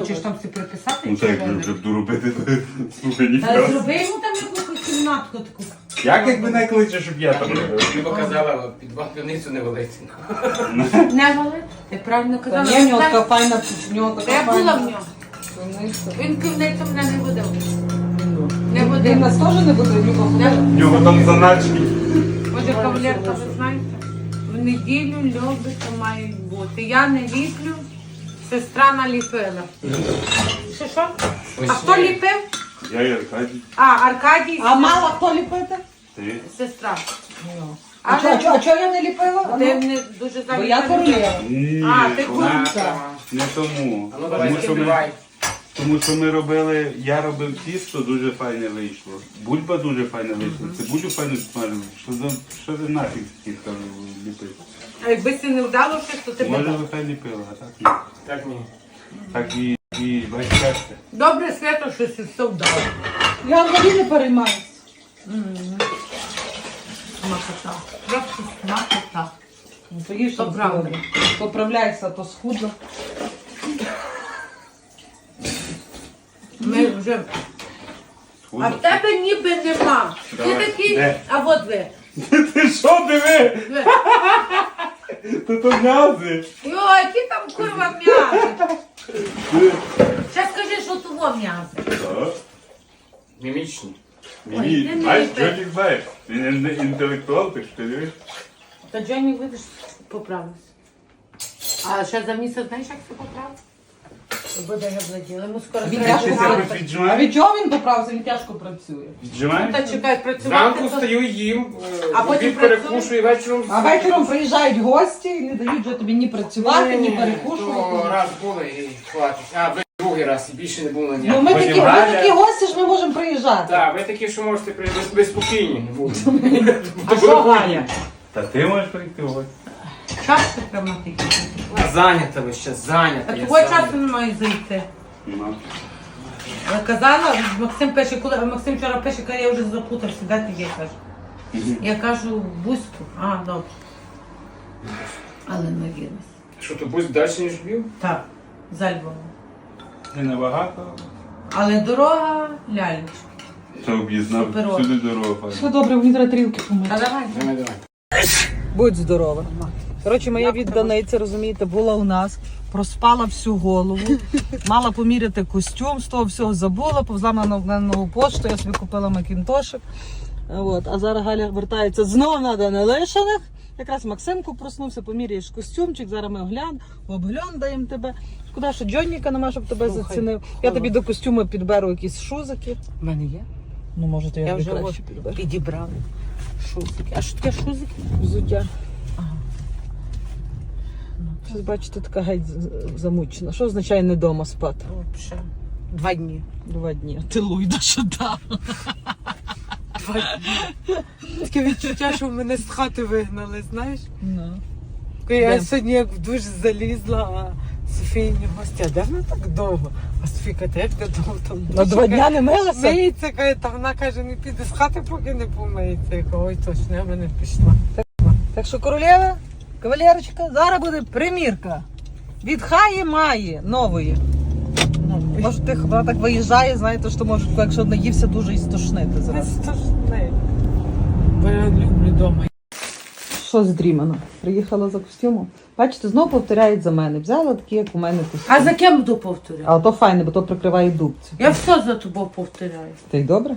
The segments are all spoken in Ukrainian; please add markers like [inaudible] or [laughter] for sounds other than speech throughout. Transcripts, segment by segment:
хочеш там все приписати? Ну так, що? вже буду робити, то слухай, зроби йому там якусь кімнатку таку. Як якби не кличе, щоб я там робив? Ти казала, під вапівницю не велиці. Не вали? Ти правильно казала. ні, в нього така файна, в нього така Я файна. була в нього. Він кивнеться мене не водив. Не Він нас теж не буде, Люба Не- В нього там заначки. Може, кавалерка, ви знаєте, в неділю любити мають бути. Я не ліплю, сестра наліпила. Що що? А хто ліпив? Я і Аркадій. А, Аркадій. А мала хто ліпити? Ти? Сестра. А чого, а чого я не ліпила? А Ти ну, не дуже Бо я зайнята. королева. Ні, А, ти вона- не тому. А ну давай Тому що, ми. Тому що ми робили, я робив тісто, дуже файне вийшло. Бульба дуже файне вийшло. Цибулю файно смажили. Що за що ти нафіг тісто ліпив? А якби це не вдало щось, то ти б Може ви хай ліпила, а так ні. Так ні. Так і, і бачите. Добре свято, що це все вдало. Я взагалі не переймаюся. Смакота. Просто смакота. Ну, то їж. Поправляйся, то схудла. Ми вже... А в тебе ніби нема. Ти Давай. такий, Де? а от ви. Ти що диви? ви. [laughs] Та то м'язи. Йо, які там курва м'язи. Ще скажи, що того м'язи. Так. Мімічні. Ой, Мені, не знаєш. Джонік знає. Він не інтелектуал, ти ж ти дивиш? Та Джонні, видиш, поправився. А ще за місяць знаєш, як це поправити? Буде я. Ми скоро Він тяжко Ти купити. себе А від чого він поправився? Він тяжко працює. Та чекай, працювати. Зранку то- встаю їм, А а потім працюю? перекушую і вечором. А вечором приїжджають гості і не дають вже тобі ні працювати, ні То перекушувати. раз були і хватить. А ви другий раз і більше не було Ну ми Потім такі, ми Галя- такі гості ж ми можемо приїжджати. Так, ви такі, що можете при без, без спокійні бути. [laughs] А що Галя? Та ти можеш прийти ось. Час. Вона Зайнята ви ще, зайнята. А я твого зайнята. часу немає зайти. Ну. Я казала, Максим пише, коли Максим вчора пише, каже, я вже запутався, де ти є, каже. Я кажу, в Бузьку. А, добре. Але навірилась. Що то будь далі, ніж Львів? Так, за Львовом. Не набагато. Але дорога лялька. Це об'їзна всюди дорога. Все добре, мені треба тарілки помити. А давай. Давай, давай. Будь здорова. Коротше, моя відданиця, розумієте, була у нас, проспала всю голову, мала поміряти костюм, з того всього забула, повзла на, на нову пошту, я собі купила макінтошик. От, а зараз Галя вертається знову на нелишених. Якраз Максимку проснувся, поміряєш костюмчик, зараз ми оглян, обглядаємо тебе. Шкода, що Джонніка нема, щоб тебе Слухай, зацінив. Я тобі до костюму підберу якісь шузики. У мене є. Ну, може, то я, Я вже краще підберу. підібрала. Шузики. А що таке шузики? Взуття. Щось, бачите, така геть замучена. Що означає не вдома спати? Вообще. Два дні. Два дні. Ти луйда, що да. Два дні. Таке відчуття, що мене з хати вигнали, знаєш? Ну. Я сьогодні як в душ залізла, а Софійні гості, а де вона так довго? А Софійка, як довго там? На два дня не милася? Миється, каже, та вона каже, не піде з хати, поки не помиється. Я кажу, ой, точно, я мене пішла. Так що, королева, кавалерочка, зараз буде примірка. Від хаї має нової. Може, ти вона так виїжджає, знаєте, що може, якщо наївся, дуже і стошнити Не зараз. страшне. Бо я люблю вдома. Що здрімано? Приїхала за костюмом. Бачите, знову повторяють за мене. Взяла такі, як у мене костюм. А за ким буду повторяти? А то файне, бо то прикриває дубцю. Я все за тобою повторяю. Ти й добре?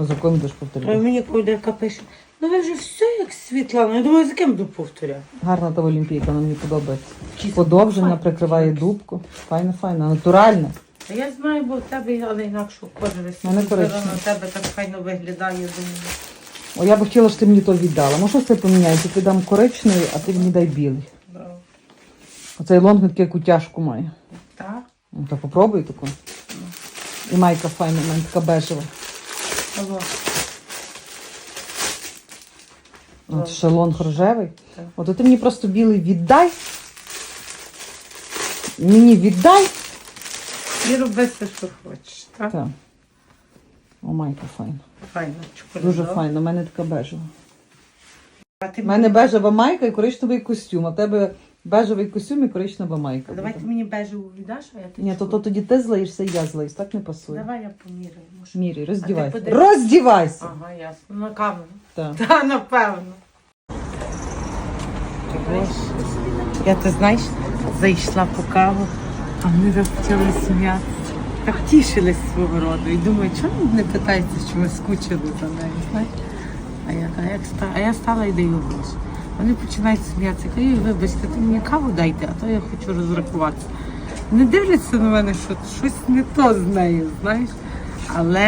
А за кого будеш А мені койдерка пише, ну ви вже все як Світлана. Я думаю, за ким буду повторяти? Гарна та олімпійка, вона мені подобається. Подовжена, прикриває дубку. Файна, файна, натуральна. А я знаю, бо в тебе, але інакше кожен Мене коричнево. на тебе так файно виглядає, думаю. О, я б хотіла, щоб ти мені то віддала. Може, це поміняється? Ти дам коричневий, а ти мені дай білий. Да. Оцей лонг він таку тяжку має. Так? Ну, то попробуй таку. І майка файна, в мене така бежева. Алло. От ще рожевий. Так. От а ти мені просто білий віддай. Мені віддай. І роби все, що хочеш. Так? Так. О, майка файна. Файна. Дуже файно, У мене така бежева. У мене бежева майка і коричневий костюм. А в тебе Бежевий костюм і коричнева майка. Давай буде. ти мені бежеву віддаш, а я тобі. Ні, то, то тоді ти злаєшся, і я злаюсь, так не пасує. Давай я поміряю. може. Мірі, роздівайся. подивись. Роздівайся! Ага, ясно. На камеру. Так. [laughs] Та, напевно. Я ти знаєш, зайшла по каву, а вони розпочали сміятися. Так тішились свого роду. І думаю, чому не питаються, що ми скучили за нею, знаєш? А я, а, як ста, а я стала і даю гроші. Вони починають сміятися. Кажу, вибачте, то мені каву дайте, а то я хочу розрахуватися. Не дивляться на мене, що щось не то з нею, знаєш. Але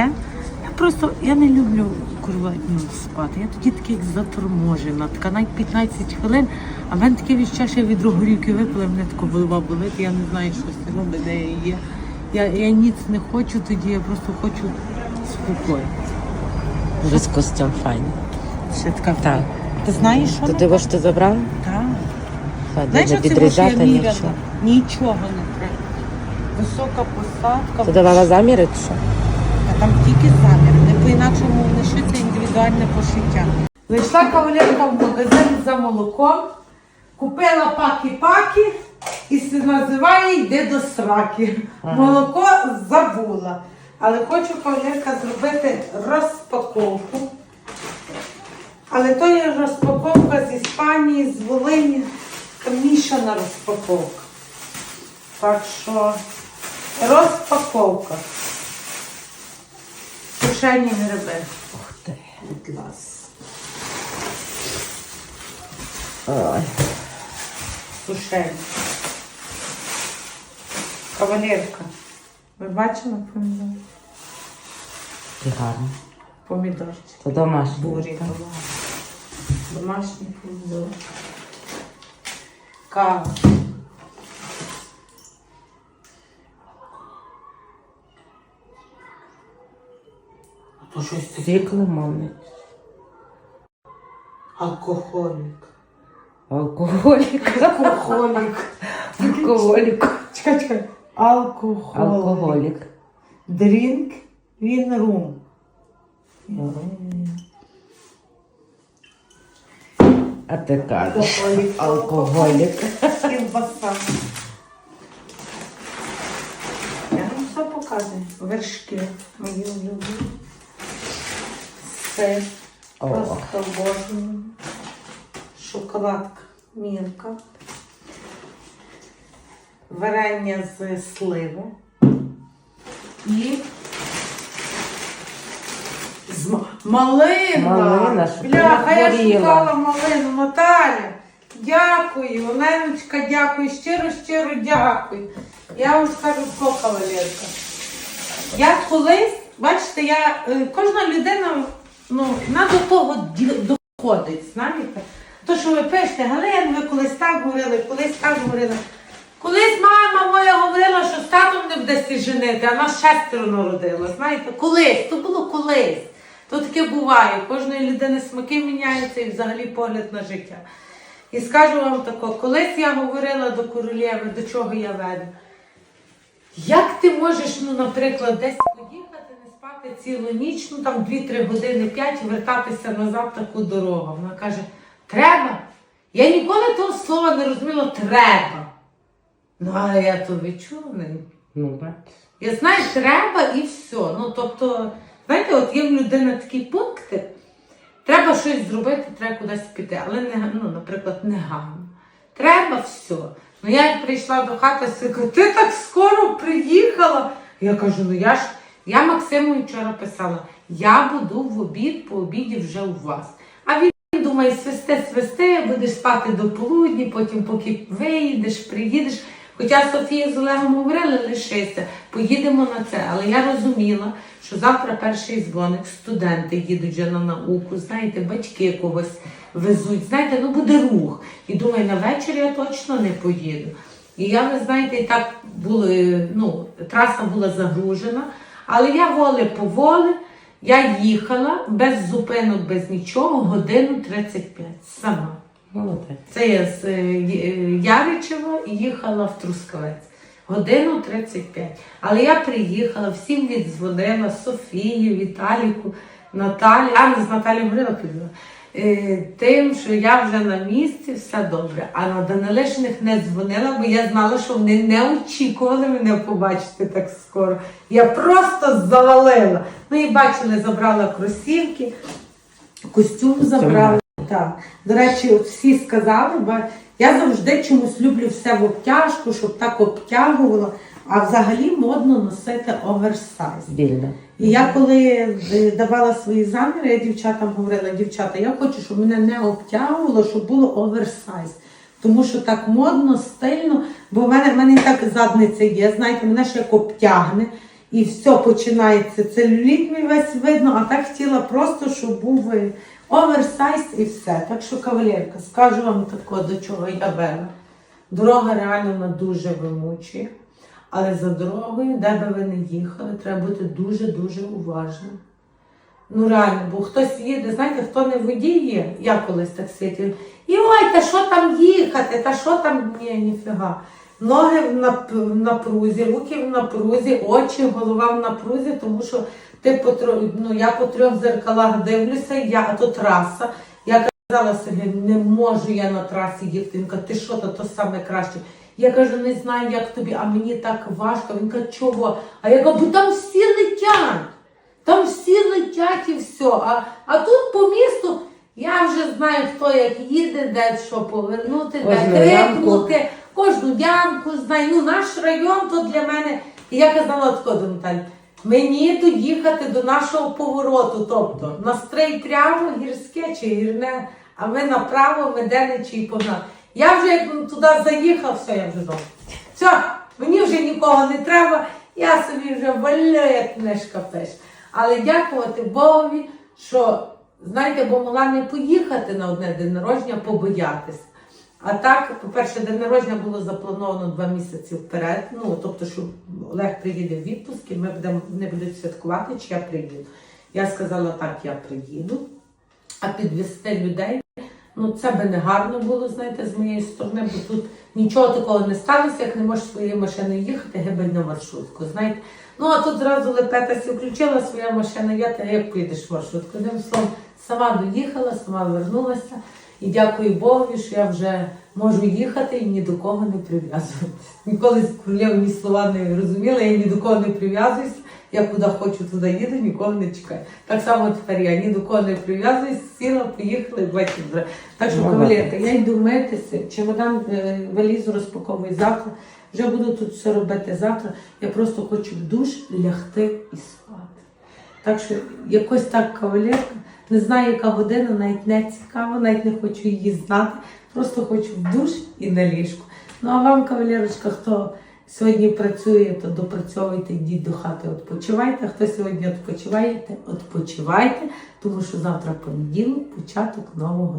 я просто я не люблю курва ну, спати. Я тоді така як заторможена, така навіть 15 хвилин, а в мене таке відчуття, що я від горілки випила, мене така голова болить, я не знаю, що з цього де я є. Я, я ніц не хочу тоді, я просто хочу спокою. Вже з костюм файний. Ще така. Так. Ти знаєш, що? То ти його ж ти забрав? Так. Та, Знаєш, не це я міряла? нічого. Нічого не треба. Висока посадка. Ти давала заміри чи що? А там тільки замір, не по-інакшому не шиться індивідуальне пошиття. Зайшла кавалерка в магазин за молоком, купила паки-паки і се називає йде до сраки. Молоко забула. Але хочу кавалерка зробити розпаковку. Але то є розпаковка з Іспанії, з Волині, така мішана розпаковка. Так що розпаковка. Сушені гриби. Ух ти, будь ласка. Ой. Сушені. Кавалерка. Ви бачили помідор? Ти гарно. Помідорчик. То домашній. Бурі. Домашній помідор. Кава. То щось. Сік лимонний. Алкоголік. Алкоголік. Алкоголік. Алкоголік. Чекай, чекай. Алкоголік. Алкоголік. Дрінк, він рум. А ти кажеш. Алкоголік. Кілбаса. Я вам все показую. Вершки мої улюблені. О. Просто обожнюю. Шоколадка мілка. Варення з сливи. І з ма- малина. Малина, Бляха, я хворіла. шукала малину. Наталя, дякую. Оленочка, дякую. Щиро, щиро дякую. Я вам скажу, що кавалерка. Я колись, бачите, я, е, кожна людина, ну, вона до того ді- доходить, знаєте. То, що ви пишете, Галин, ви колись так говорили, колись так говорили. Колись мама моя говорила, що з татом не вдасться женити, а нас шестеро народило. Знаєте, колись, то було колись. То таке буває. Кожної людини смаки міняються і взагалі погляд на життя. І скажу вам тако, колись я говорила до королєви, до чого я веду. Як ти можеш, ну, наприклад, десь поїхати, не спати цілу ніч, ну там 2-3 години, 5 і вертатися назад таку дорогу? Вона каже, треба. Я ніколи того слова не розуміла, треба. Ну, а я то відчула. Ну, бачиш. Я знаю, треба і все. Ну, тобто, знаєте, от є в людини такі пункти, треба щось зробити, треба кудись піти, але не, ну, наприклад, негайно. Треба все. Ну я прийшла до хати, кажу, ти так скоро приїхала. Я кажу, ну я ж, я Максиму вчора писала, я буду в обід, по обіді вже у вас. А він думає, свисти, свисти, будеш спати до полудні, потім поки виїдеш, приїдеш. Хоча Софія з Олегом говорили, лишися, поїдемо на це. Але я розуміла, що завтра перший дзвоник, студенти їдуть на науку, знаєте, батьки когось везуть. Знаєте, ну буде рух. І думаю, на вечір я точно не поїду. І я, ви знаєте, так були, ну, траса була загружена, але я воле поволе, я їхала без зупинок, без нічого, годину 35 сама. Молодець. Це я з е, Є- Яричева їхала в Трускавець. Годину 35. Але я приїхала, всім віддзвонила Софії, Віталіку, Наталі. А не з Наталі говорила підвела. е, тим, що я вже на місці, все добре. А на Данилишиних не дзвонила, бо я знала, що вони не очікували мене побачити так скоро. Я просто завалила. Ну і бачили, забрала кросівки, костюм забрала. Так. До речі, от всі сказали, бо я завжди чомусь люблю все в обтяжку, щоб так обтягувало. А взагалі модно носити оверсайз. Вільно. І я коли е, давала свої заміри, я дівчатам говорила, дівчата, я хочу, щоб мене не обтягувало, щоб було оверсайз. Тому що так модно, стильно, бо в мене, в мене так задниця є, знаєте, мене ще як обтягне. І все починається. Целюліт мій весь видно, а так хотіла просто, щоб був е, оверсайз і все. Так що, кавалерка, скажу вам тако, до чого я вела. Дорога реально вона дуже вимучує. Але за дорогою, де би ви не їхали, треба бути дуже-дуже уважним. Ну реально, бо хтось їде, знаєте, хто не водій є, я колись так світив. І ой, та що там їхати, та що там, ні, ніфіга. Ноги в напрузі, руки в напрузі, очі, голова в напрузі, тому що ти по ну, я по трьох зеркалах дивлюся, я, а то траса. Я казала Сергію, не можу я на трасі їхати. Він каже, ти що, то, то саме краще. Я кажу, не знаю, як тобі, а мені так важко. Він каже, чого? А я кажу, бо там всі летять. Там всі летять і все. А, а тут по місту я вже знаю, хто як їде, де що повернути, Кожну де ямку. крикнути, кожну ямку знаю. Ну, наш район то для мене. І я казала от до Наталі, мені тут їхати до нашого повороту, тобто на стрей прямо, гірське чи гірне, а ми направо, меденичі і погнали. Я вже як туди заїхав, все, я вже вдома. Все, мені вже нікого не треба, я собі вже валю, як книжка пише. Але дякувати Богові, що, знаєте, бо могла не поїхати на одне день народження, побоятися. А так, по-перше, день народження було заплановано два місяці вперед. Ну, тобто, що Олег приїде в відпуск, і ми будемо не будуть святкувати, чи я приїду. Я сказала, так, я приїду, а підвести людей. Ну, це би не гарно було, знаєте, з моєї сторони, бо тут нічого такого не сталося, як не можеш своєю машиною їхати, гибель на маршрутку. Знаєте. Ну, а тут зразу лепетася, включила своя машина, я та як поїдеш в маршрутку. Одним словом, сама доїхала, сама вернулася. І дякую Богові, що я вже можу їхати і ні до кого не прив'язуватися. Ніколи з королєвні слова не розуміла, я ні до кого не прив'язуюся. Я куди хочу, туди їду, нікого не чекаю. Так само тепер я ні до кого не прив'язуюсь, сіла, поїхала і бачу вже. Так що, кавалерка, я йду митися, чемодан е, валізу розпаковую завтра. Вже буду тут все робити завтра. Я просто хочу в душ лягти і спати. Так що якось так кавалерка, не знаю, яка година, навіть не цікаво, навіть не хочу її знати. Просто хочу в душ і на ліжку. Ну а вам, кавалерочка, хто сьогодні працює, то допрацьовуйте, йдіть до хати, відпочивайте. Хто сьогодні відпочиваєте, відпочивайте, тому що завтра понеділок, початок нового